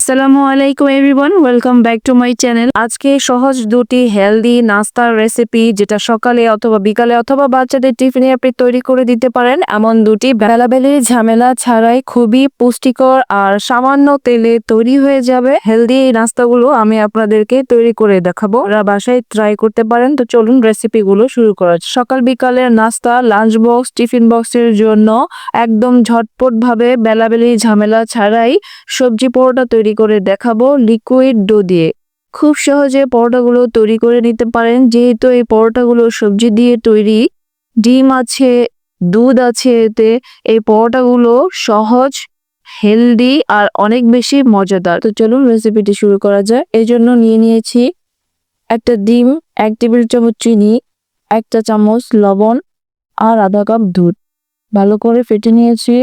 আসসালামু আলাইকুম everyone, welcome back to my channel. আজকে সহজ দুটি হেলদি নাস্তার রেসিপি, যেটা সকালে অথবা বিকালে অথবা বাচ্চাদের টিফিনে আপনি তৈরি করে দিতে পারেন। এমন দুটি বেলাবেলি ঝামেলা ছাড়াই খুবই পুষ্টিকর আর সামান্য তেলে তৈরি হয়ে যাবে হেলদি এই নাস্তাগুলো আমি আপনাদেরকে তৈরি করে দেখাবো। ওরা বাসায় ট্রাই করতে পারেন। তো চলুন রেসিপিগুলো শুরু করা সকাল বিকালের নাস্তা লাঞ্চ বক্স টিফিন বক্সের জন্য একদম ঝটপট ভাবে বেলাবেলি ঝামেলা ছাড়াই সবজি পরোটা তৈরি করে দেখাবো লিকুইড ডো দিয়ে। খুব সহজে পরোটাগুলো তৈরি করে নিতে পারেন, যেহেতু এই পরোটাগুলো সবজি দিয়ে তৈরি, ডিম আছে, দুধ আছে, এতে এই পরোটাগুলো সহজ হেলদি আর অনেক বেশি মজাদার। তো চলুন রেসিপিটি শুরু করা যায় এই জন্য নিয়ে নিয়েছি একটা ডিম, এক টেবিল চামচ চিনি, একটা চামচ লবণ আর আধা কাপ দুধ। ভালো করে ফেটে নিয়েছি।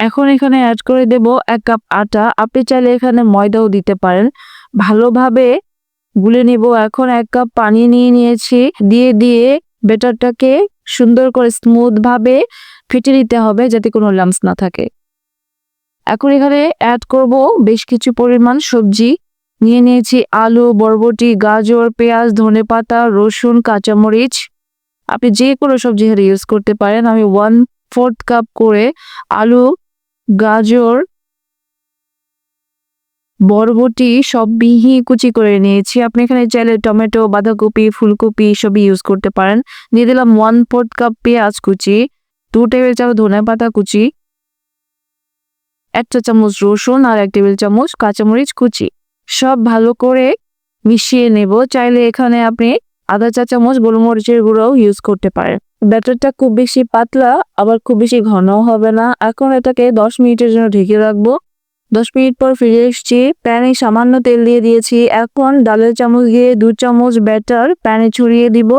এখন এখানে অ্যাড করে দেব এক কাপ আটা। আপনি চাইলে এখানে ময়দাও দিতে পারেন। ভালোভাবে গুলে নিব। এখন এক কাপ পানি নিয়ে নিয়েছি। দিয়ে দিয়ে বেটারটাকে সুন্দর করে স্মুথ ভাবে ফেটে নিতে হবে যাতে কোনো লাম্পস না থাকে। এখন এখানে অ্যাড করব বেশ কিছু পরিমাণ সবজি। নিয়ে নিয়েছি আলু, বরবটি, গাজর, পেঁয়াজ, ধনেপাতা, রসুন, কাঁচামরিচ। আপনি যে কোনো সবজি এখানে ইউজ করতে পারেন। আমি ওয়ান ফোর্থ কাপ করে আলু গাজর, বরবটি সব মিহি কুচি করে নিয়েছি। আপনি এখানে চাইলে টমেটো, বাঁধাকপি, ফুলকপি সবই ইউজ করতে পারেন। দিয়ে দিলাম ওয়ান ফোর্থ কাপ পেঁয়াজ কুচি দু টেবিল চামচ ধনে পাতা কুচি, এক চা চামচ রসুন আর এক টেবিল চামচ কাঁচামরিচ কুচি। সব ভালো করে মিশিয়ে নেব। চাইলে এখানে আপনি আধা চা চামচ গোলমরিচের গুঁড়োও ইউজ করতে পারেন। ব্যাটারটা খুব বেশি পাতলা, আবার খুব বেশি ঘনও হবে না। এখন এটাকে দশ মিনিটের জন্য ঢেকে রাখব। দশ মিনিট পর ফিরে এসেছি, প্যানে সামান্য তেল দিয়ে দিয়েছি। এখন ডালের চামচ দিয়ে দু চামচ ব্যাটার প্যানে ছড়িয়ে দিব।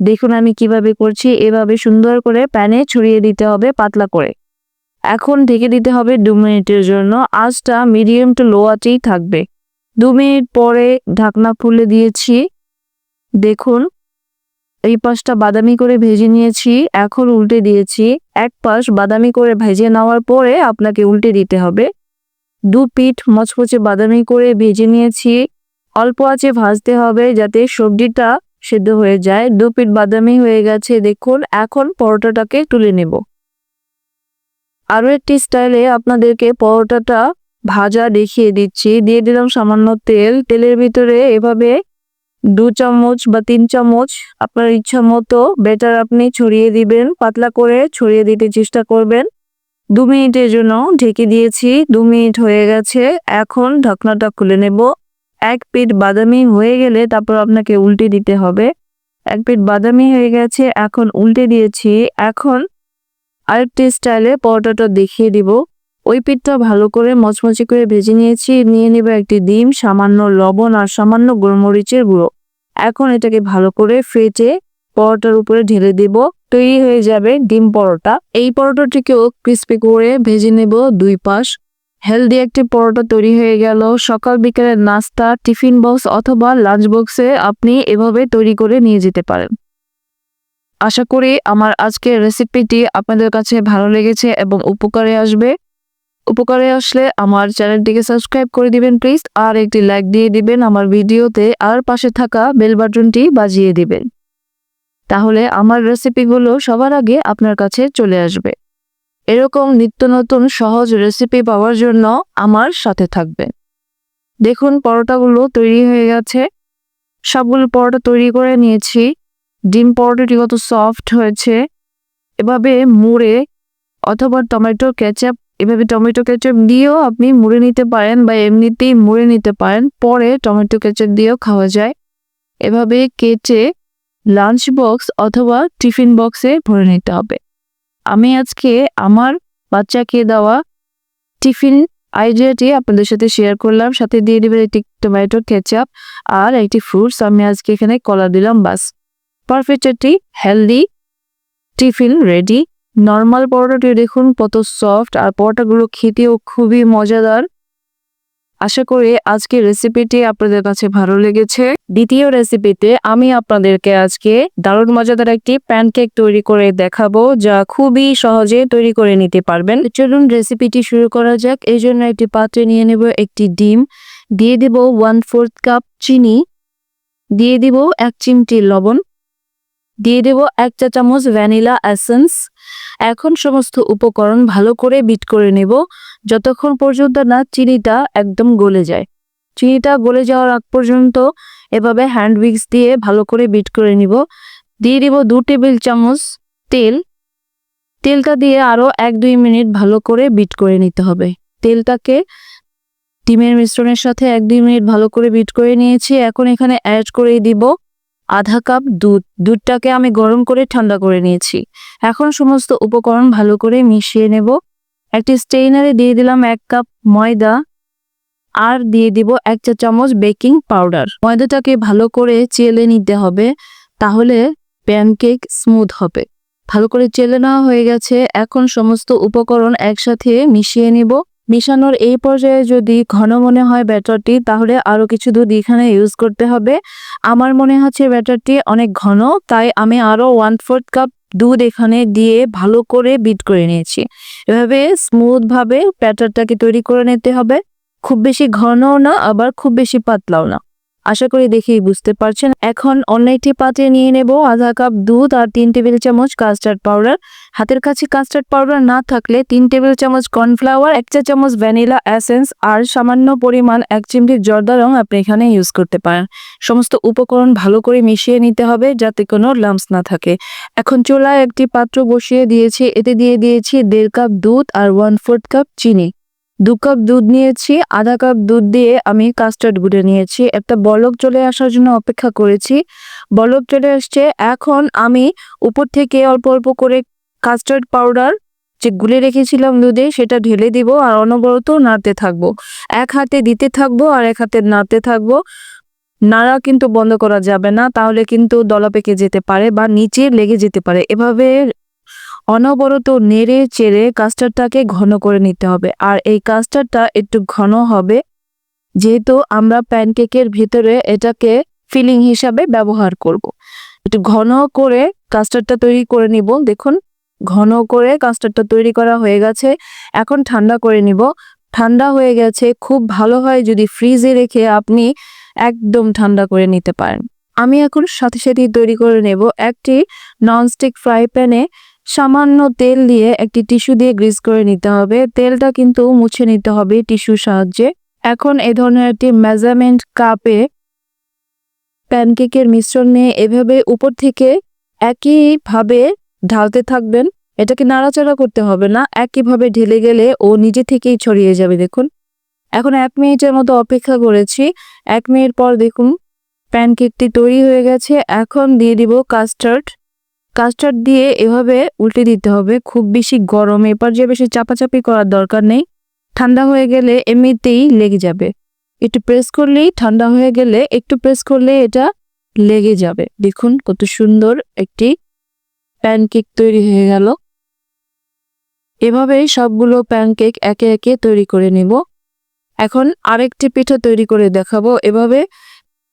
দেখুন আমি কীভাবে করছি, এভাবে সুন্দর করে প্যানে ছড়িয়ে দিতে হবে পাতলা করে। এখন ঢেকে দিতে হবে দু মিনিটের জন্য। আঁচটা মিডিয়াম টু লো আঁচেই থাকবে। দু মিনিট পরে ঢাকনা খুলে দিয়েছি। দেখুন এই পাশটা বাদামি করে ভেজে নিয়েছি, এখন উল্টে দিয়েছি। এক পাশ বাদামি করে ভেজে নেওয়ার পরে আপনাকে উল্টে দিতে হবে। দু পিঠ মচমচে বাদামি করে ভেজে নিয়েছি। অল্প আছে ভাজতে হবে যাতে সবজিটা সেদ্ধ হয়ে যায়। দু পিঠ বাদামি হয়ে গেছে, দেখুন, এখন পরোটাটাকে তুলে নেব। আরও একটি স্টাইলে আপনাদেরকে পরোটাটা ভাজা দেখিয়ে দিচ্ছি। দিয়ে দিলাম সামান্য তেল। তেলের ভিতরে এভাবে দু চামচ বা তিন চামচ আপনার ইচ্ছা মতো বেটার আপনি ছড়িয়ে দিবেন, পাতলা করে ছড়িয়ে দিতে চেষ্টা করবেন। দু মিনিটের জন্য ঢেকে দিয়েছি, দু মিনিট হয়ে গেছে, এখন ঢাকনাটা খুলে নেব। এক পিঠ বাদামি হয়ে গেলে তারপর আপনাকে উল্টে দিতে হবে। এক পিঠ বাদামি হয়ে গেছে, এখন উল্টে দিয়েছি, এখন আরেকটি স্টাইলে পরোটাটা দেখিয়ে দিব। ওই পিঠটা ভালো করে মচমচে করে ভেজে নিয়েছি, নিয়ে নেব একটি ডিম, সামান্য লবণ আর সামান্য গোলমরিচের গুঁড়ো। এখন এটাকে ভালো করে ফেটে পরোটার উপরে ঢেলে দেব। তৈরি হয়ে যাবে ডিম পরোটা। এই পরোটাটিকেও ক্রিস্পি করে ভেজে নেব দুই পাশ। হেলদি একটি পরোটা তৈরি হয়ে গেল। সকাল বিকেলের নাস্তা, টিফিন বক্স অথবা লাঞ্চ বক্সে আপনি এভাবে তৈরি করে নিয়ে যেতে পারেন। আশা করি আমার আজকের রেসিপিটি আপনাদের কাছে ভালো লেগেছে এবং উপকারে আসবে। উপকারে আসলে আমার চ্যানেলটিকে সাবস্ক্রাইব করে দিবেন, প্লিজ। আর একটি লাইক দিয়ে দিবেন, আমার ভিডিওতে আর পাশে থাকা বেল বাটনটি বাজিয়ে দিবেন। তাহলে আমার রেসিপিগুলো সবার আগে আপনার কাছে চলে আসবে। এরকম নিত্য নতুন সহজ রেসিপি পাওয়ার জন্য আমার সাথে থাকবে। দেখুন, পরোটাগুলো তৈরি হয়ে গেছে। সবগুলো পরোটা তৈরি করে নিয়েছি। ডিম পরোটাটি কত সফট হয়েছে, এভাবে মুড়ে অথবা টমেটো কেচাপ এভাবে টমেটো কেচাপ দিয়েও আপনি মুড়ে নিতে পারেন বা এমনিতেই মুড়ে নিতে পারেন, পরে টমেটো কেচাপ দিয়েও খাওয়া যায়। এভাবে কেটে লাঞ্চ বক্স অথবা টিফিন বক্সে ভরে নিতে হবে। আমি আজকে আমার বাচ্চাকে দেওয়া টিফিন আইডিয়াটি আপনাদের সাথে শেয়ার করলাম। সাথে দিয়ে দিবেন একটি টমেটো কেচাপ আর একটি ফ্রুটস আমি আজকে এখানে কলা দিলাম, বাস। পারফেক্ট একটি হেলদি টিফিন রেডি নর্মাল পরোটাটি দেখুন, কত সফট আর পরোটাগুলো খেতেও খুবই মজাদার। আশা করি আজকে রেসিপিটি আপনাদের কাছে ভালো লেগেছে। দ্বিতীয় রেসিপিতে আমি আপনাদেরকে আজকে দারুণ মজাদার একটি প্যানকেক তৈরি করে দেখাবো, যা খুবই সহজে তৈরি করে নিতে পারবেন। চলুন রেসিপিটি শুরু করা যাক। এই জন্য একটি পাত্রে নিয়ে নেব একটি ডিম। দিয়ে দিব ওয়ান ফোর্থ কাপ চিনি। দিয়ে দিব এক চিমটি লবণ। দিয়ে দেব এক চা চামচ ভ্যানিলা এসেন্স এখন সমস্ত উপকরণ ভালো করে বিট করে নেব। যতক্ষণ পর্যন্ত না চিনিটা একদম গলে যায়। চিনিটা গলে যাওয়ার আগ পর্যন্ত এভাবে হ্যান্ড উইক্স দিয়ে ভালো করে বিট করে নিব। দিয়ে দিব দু টেবিল চামচ তেল। তেলটা দিয়ে আরও এক দুই মিনিট ভালো করে বিট করে নিতে হবে। তেলটাকে ডিমের মিশ্রণের সাথে এক দুই মিনিট ভালো করে বিট করে নিয়েছি। এখন এখানে অ্যাড করে দিব আধা কাপ দুধ, দুধটাকে আমি গরম করে ঠান্ডা করে নিয়েছি। এখন সমস্ত উপকরণ ভালো করে মিশিয়ে নেব। একটি স্টেইনারে দিয়ে দিলাম এক কাপ ময়দা আর দিয়ে দিব এক চা চামচ বেকিং পাউডার। ময়দাটাকে ভালো করে চেলে নিতে হবে, তাহলে প্যানকেক স্মুথ হবে। ভালো করে চেলে নেওয়া হয়ে গেছে। এখন সমস্ত উপকরণ একসাথে মিশিয়ে নিব। মিশানোর এই পর্যায়ে যদি ঘন মনে হয় ব্যাটারটি, তাহলে আরও কিছু দুধ এখানে ইউজ করতে হবে। আমার মনে হচ্ছে ব্যাটারটি অনেক ঘন, তাই আমি আরও ওয়ান ফোর্থ কাপ দুধ এখানে দিয়ে ভালো করে বিট করে নিয়েছি। এভাবে স্মুথভাবে ব্যাটারটাকে তৈরি করে নিতে হবে। খুব বেশি ঘনও না, আবার খুব বেশি পাতলাও না। আশা করি দেখেই বুঝতে পারছেন। এখন অন্য একটি পাত্রে নিয়ে নেব আধা কাপ দুধ আর তিন টেবিল চামচ কাস্টার্ড পাউডার। হাতের কাছে কাস্টার্ড পাউডার না থাকলে তিন টেবিল চামচ কর্নফ্লাওয়ার, এক চা চামচ ভ্যানিলা এসেন্স আর সামান্য পরিমাণ এক চিমটি জর্দা রং আপনি এখানে ইউজ করতে পারেন। সমস্ত উপকরণ ভালো করে মিশিয়ে নিতে হবে যাতে কোনো লাম্পস না থাকে। এখন চুলায় একটি পাত্র বসিয়ে দিয়েছি। এতে দিয়ে দিয়েছি দেড় কাপ দুধ আর ওয়ান ফোর্থ কাপ চিনি। দু কাপ দুধ নিয়েছি, আধা কাপ দুধ দিয়ে আমি কাস্টার্ড গুঁড়ে নিয়েছি। একটা বলক চলে আসার জন্য অপেক্ষা করেছি। বলক চলে আসছে, এখন আমি উপর থেকে অল্প অল্প করে কাস্টার্ড পাউডার যে গুলে রেখেছিলাম দুধে, সেটা ঢেলে দিব আর অনবরত নাড়তে থাকব। এক হাতে দিতে থাকব আর এক হাতে নাড়তে থাকব। নাড়া কিন্তু বন্ধ করা যাবে না, তাহলে কিন্তু দলা পেকে যেতে পারে বা নিচে লেগে যেতে পারে। এভাবে অনবরত নেড়ে চেড়ে কাস্টার্ডটাকে ঘন করে নিতে হবে। আর এই কাস্টার্ডটা একটু ঘন হবে, যেহেতু আমরা প্যানকেকের ভিতরে এটাকে ফিলিং হিসাবে ব্যবহার করব। একটু ঘন করে কাস্টার্ডটা তৈরি করে নিব। দেখুন, ঘন করে কাস্টার্ডটা তৈরি করা হয়ে গেছে। এখন ঠান্ডা করে নিব। ঠান্ডা হয়ে গেছে, খুব ভালো হয় যদি ফ্রিজে রেখে আপনি একদম ঠান্ডা করে নিতে পারেন। আমি এখন সাথে সাথেই তৈরি করে নেব একটি ননস্টিক ফ্রাই প্যানে সামান্য তেল দিয়ে একটি টিস্যু দিয়ে গ্রিস করে নিতে হবে। তেলটা কিন্তু মুছে নিতে হবে টিস্যুর সাহায্যে। এখন এ ধরনের একটি মেজারমেন্ট কাপে প্যানকেকের মিশ্রণ নিয়ে এভাবে উপর থেকে একইভাবে ঢালতে থাকবেন। এটাকে নাড়াচাড়া করতে হবে না। একইভাবে ঢেলে গেলে ও নিজে থেকেই ছড়িয়ে যাবে, দেখুন। এখন এক মিনিটের মতো অপেক্ষা করেছি। এক মিনিট পর দেখুন, প্যানকেকটি তৈরি হয়ে গেছে। এখন দিয়ে দিব কাস্টার্ড কাস্টার্ড দিয়ে এভাবে উল্টে দিতে হবে। খুব বেশি গরম এবার যে বেশি চাপাচাপি করার দরকার নেই। ঠান্ডা হয়ে গেলে এমনিতেই লেগে যাবে। একটু প্রেস করলেই ঠান্ডা হয়ে গেলে, একটু প্রেস করলে এটা লেগে যাবে। দেখুন কত সুন্দর একটি প্যানকেক তৈরি হয়ে গেল। এভাবেই সবগুলো প্যানকেক একে একে তৈরি করে নিব। এখন আরেকটি পিঠা তৈরি করে দেখাবো। এভাবে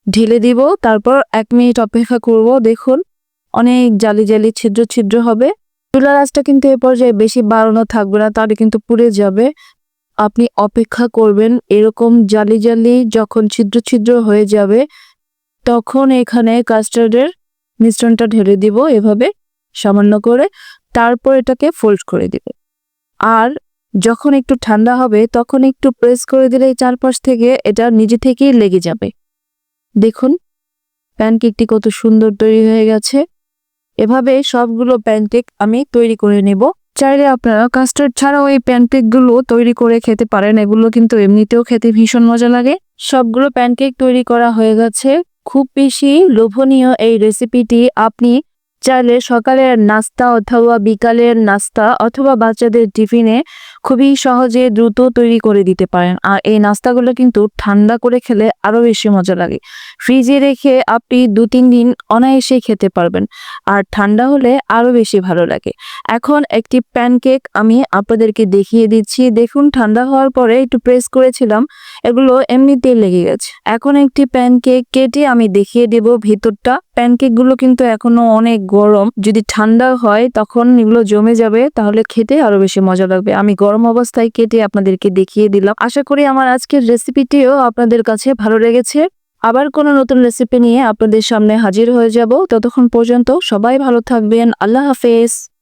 ঢেলে দিব, তারপর এক মিনিট অপেক্ষা করব। দেখুন অনেক জালি জালি ছিদ্র ছিদ্র হবে। চুলার আঁচটা কিন্তু এ পর্যায়ে বেশি বাড়ানো থাকবে না, তাহলে কিন্তু পুড়ে যাবে। আপনি অপেক্ষা করবেন এরকম জালি জালি যখন ছিদ্র ছিদ্র হয়ে যাবে, তখন এখানে কাস্টার্ডের মিশ্রণটা ঢেলে দিব এভাবে সামান্য করে, তারপর এটাকে ফোল্ড করে দিব। আর যখন একটু ঠান্ডা হবে, তখন একটু প্রেস করে দিলে চারপাশ থেকে এটা নিজে থেকেই লেগে যাবে। দেখুন প্যানকেকটি কত সুন্দর তৈরি হয়ে গেছে। এভাবে সবগুলো প্যানকেক আমি তৈরি করে নেব। চাইলে আপনারা কাস্টার্ড ছাড়াও এই প্যানকেকগুলো তৈরি করে খেতে পারেন। এগুলো কিন্তু এমনিতেও খেতে ভীষণ মজা লাগে। সবগুলো প্যানকেক তৈরি করা হয়ে গেছে। খুব বেশি লোভনীয় এই রেসিপিটি আপনি চাইলে সকালের নাস্তা অথবা বিকালের নাস্তা অথবা বাচ্চাদের টিফিনে খুবই সহজে দ্রুত তৈরি করে দিতে পারেন। আর এই নাস্তাগুলো কিন্তু ঠান্ডা করে খেলে আরও বেশি মজা লাগে। ফ্রিজে রেখে আপনি দু তিন দিন অনায়াসে খেতে পারবেন। আর ঠান্ডা হলে আরও বেশি ভালো লাগে। এখন একটি প্যানকেক আমি আপনাদেরকে দেখিয়ে দিচ্ছি। দেখুন, ঠান্ডা হওয়ার পরে একটু প্রেস করেছিলাম। এগুলো এমনিতেই লেগে গেছে। এখন একটি প্যানকেক কেটে আমি দেখিয়ে দেব ভিতরটা। প্যানকেকগুলো কিন্তু এখনও অনেক গরম। যদি ঠান্ডা হয়, তখন এগুলো জমে যাবে, তাহলে খেতে আরও বেশি মজা লাগবে। আমি গরম অবস্থায় কেটে আপনাদেরকে দেখিয়ে দিলাম। আশা করি আমার আজকের রেসিপিটিও আপনাদের কাছে ভালো লেগেছে। আবার কোনো নতুন রেসিপি নিয়ে আপনাদের সামনে হাজির হয়ে যাব। ততক্ষণ পর্যন্ত সবাই ভালো থাকবেন। আল্লাহ হাফেজ।